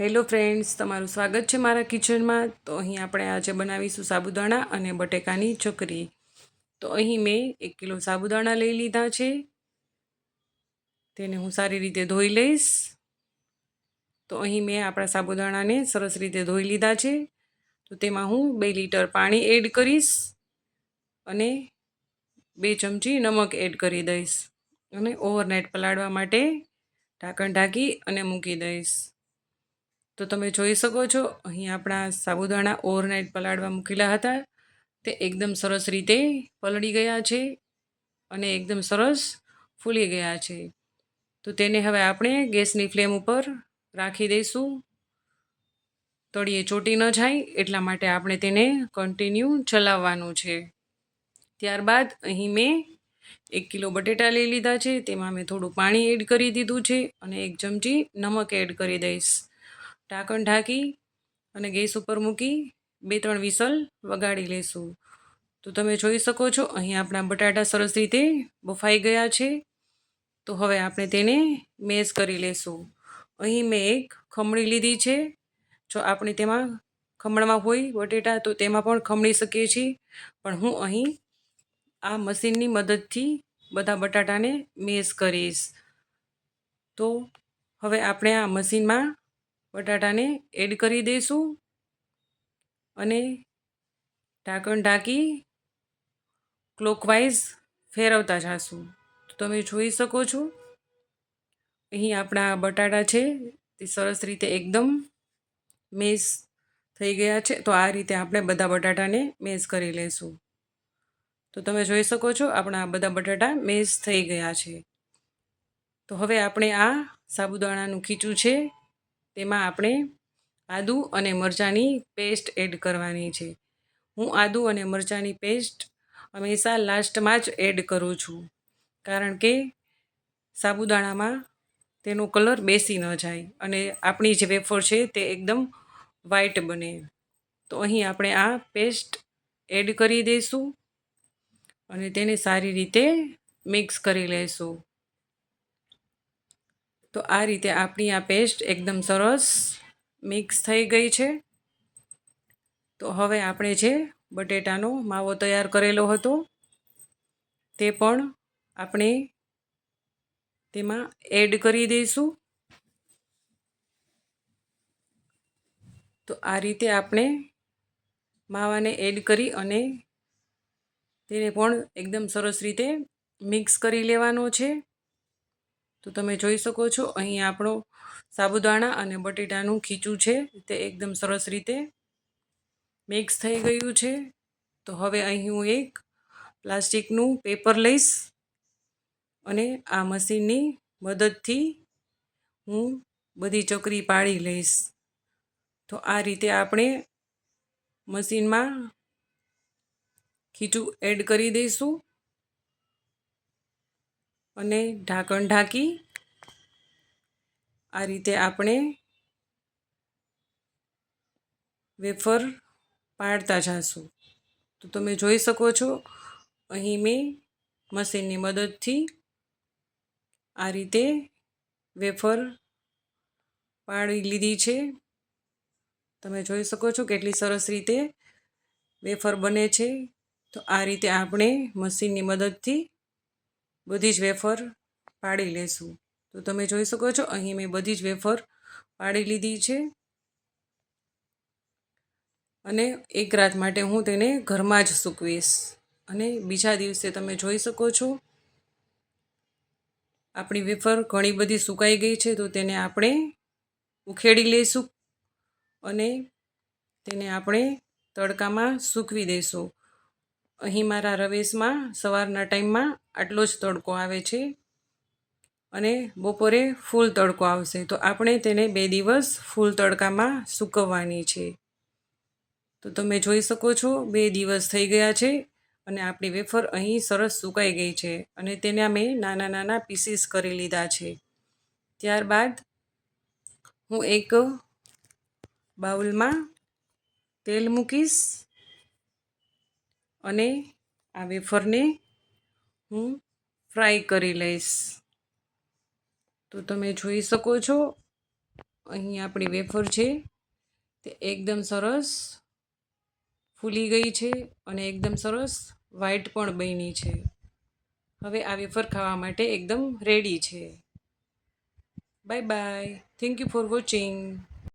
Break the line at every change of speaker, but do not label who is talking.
Hello friends, તમારું સ્વાગત છે મારા કિચનમાં. તો અહીં આપણે આજે બનાવીશું સાબુદાણા અને બટેકાની ચકરી. તો અહીં મેં એક કિલો સાબુદાણા લઈ લીધા છે. તેને હું સારી રીતે ધોઈ લઈશ. તો અહીં મેં આપણા સાબુદાણાને સરસ રીતે ધોઈ લીધા છે. તો તેમાં હું બે લીટર પાણી એડ કરીશ અને બે ચમચી નમક એડ કરી દઈશ. અને ઓવરનાઇટ પલાળવા માટે ઢાંકણ ઢાંકી અને મૂકી દઈશ. તો તમે જોઈ શકો છો, અહીં આપણા સાબુદાણા ઓવરનાઇટ પલાળવા મૂકેલા હતા. તે એકદમ સરસ રીતે પલળી ગયા છે અને એકદમ સરસ ફૂલી ગયા છે. તો તેને હવે આપણે ગેસની ફ્લેમ ઉપર રાખી દઈશું. તળીએ ચોટી ન જાય, એટલા માટે આપણે તેને કન્ટિન્યુ ચલાવવાનું છે. ત્યારબાદ અહીં મેં એક કિલો બટેટા લઈ લીધા છે, તેમાં મેં થોડું પાણી એડ કરી દીધું છે અને એક ચમચી નમક એડ કરી દઈશ. ઢાંકણ ઢાંકી અને ગેસ ઉપર મૂકી બે ત્રણ વિસલ વગાડી લઈશું તો તમે જોઈ શકો છો, અહીં આપણા બટાટા સરસ રીતે બફાઈ ગયા છે. તો હવે આપણે તેને મેશ કરી લઈશું અહીં મેં એક ખમણી લીધી છે. જો આપણે તેમાં ખમણમાં હોય બટેટા, તો તેમાં પણ ખમણી શકીએ છીએ. પણ હું અહીં આ મશીનની મદદથી બધા બટાટાને મેશ કરીશ. તો હવે આપણે આ મશીનમાં બટાટાને એડ કરી દઈશું અને ઢાંકણ ઢાંકી ક્લોકવાઇઝ ફેરવતા જઈશું તો તમે જોઈ શકો છો, અહીં આપણા બટાટા છે, તે સરસ રીતે એકદમ મેસ થઈ ગયા છે. તો આ રીતે આપણે બધા બટાટાને મેસ કરી લઈશું તો તમે જોઈ શકો છો, આપણા બધા બટાટા મેસ થઈ ગયા છે. તો હવે આપણે આ સાબુદાણાનું ખીચું છે તેમાં આપણે આદું અને મરચાંની પેસ્ટ એડ કરવાની છે. હું આદું અને મરચાંની પેસ્ટ હંમેશા લાસ્ટમાં જ એડ કરું છું, કારણ કે સાબુદાણામાં તેનો કલર બેસી ન જાય અને આપણી જે વેફર છે તે એકદમ વ્હાઈટ બને. તો અહીં આપણે આ પેસ્ટ એડ કરી દઈશું અને તેને સારી રીતે મિક્સ કરી લઈશું તો આ રીતે આપણી આ પેસ્ટ એકદમ સરસ મિક્સ થઈ ગઈ છે. તો હવે આપણે જે બટેટાનો માવો તૈયાર કરેલો હતો, તે પણ આપણે તેમાં એડ કરી દઈશું. તો આ રીતે આપણે માવાને એડ કરી અને તેને પણ એકદમ સરસ રીતે મિક્સ કરી લેવાનો છે. તો તમે જોઈ શકો છો, અહીં આપણો સાબુદાણા અને બટેટાનું ખીચું છે, તે એકદમ સરસ રીતે મિક્સ થઈ ગયું છે. તો હવે અહીં હું એક પ્લાસ્ટિકનું પેપર લઈશ અને આ મશીનની મદદથી હું બધી ચકરી પાડી લઈશ. તો આ રીતે આપણે મશીનમાં ખીચું એડ કરી દઈશું. અને ઢાંકણ ઢાંકી આ રીતે આપણે વેફર પાડતા જઈશું તો તમે જોઈ શકો છો, અહીં મેં મશીનની મદદથી આ રીતે વેફર પાડી લીધી છે. તમે જોઈ શકો છો કેટલી સરસ રીતે વેફર બને છે. તો આ રીતે આપણે મશીનની મદદથી બધી જ વેફર પાડી લેશું. તો તમે જોઈ શકો છો, અહીં મેં બધી જ વેફર પાડી લીધી છે. અને એક રાત માટે હું તેને ઘરમાં જ સૂકવીશ. અને બીજા દિવસે તમે જોઈ શકો છો, આપણી વેફર ઘણી બધી સુકાઈ ગઈ છે, તો તેને આપણે ઉખેડી લઈશું અને તેને આપણે તડકામાં સૂકવી દઈશું અહીં મારા રવેશમાં, સવારના ટાઈમમાં આટલો જ તડકો આવે છે અને બપોરે ફૂલ તડકો આવશે. તો આપણે તેને બે દિવસ ફૂલ તડકામાં સૂકવવાની છે. તો તમે જોઈ શકો છો, બે દિવસ થઈ ગયા છે અને આપણી વેફર અહીં સરસ સુકાઈ ગઈ છે અને તેને અમે નાના નાના પીસીસ કરી લીધા છે. ત્યારબાદ હું એક બાઉલમાં તેલ મૂકીશ. અને આ વેફરને હું ફ્રાય કરી લઈશ. તો તમે જોઈ શકો છો, અહીં આપણી વેફર છે, તે એકદમ સરસ ફૂલી ગઈ છે અને એકદમ સરસ વ્હાઈટ પણ બની છે. હવે આ વેફર ખાવા માટે એકદમ રેડી છે. Bye bye. Thank you for watching.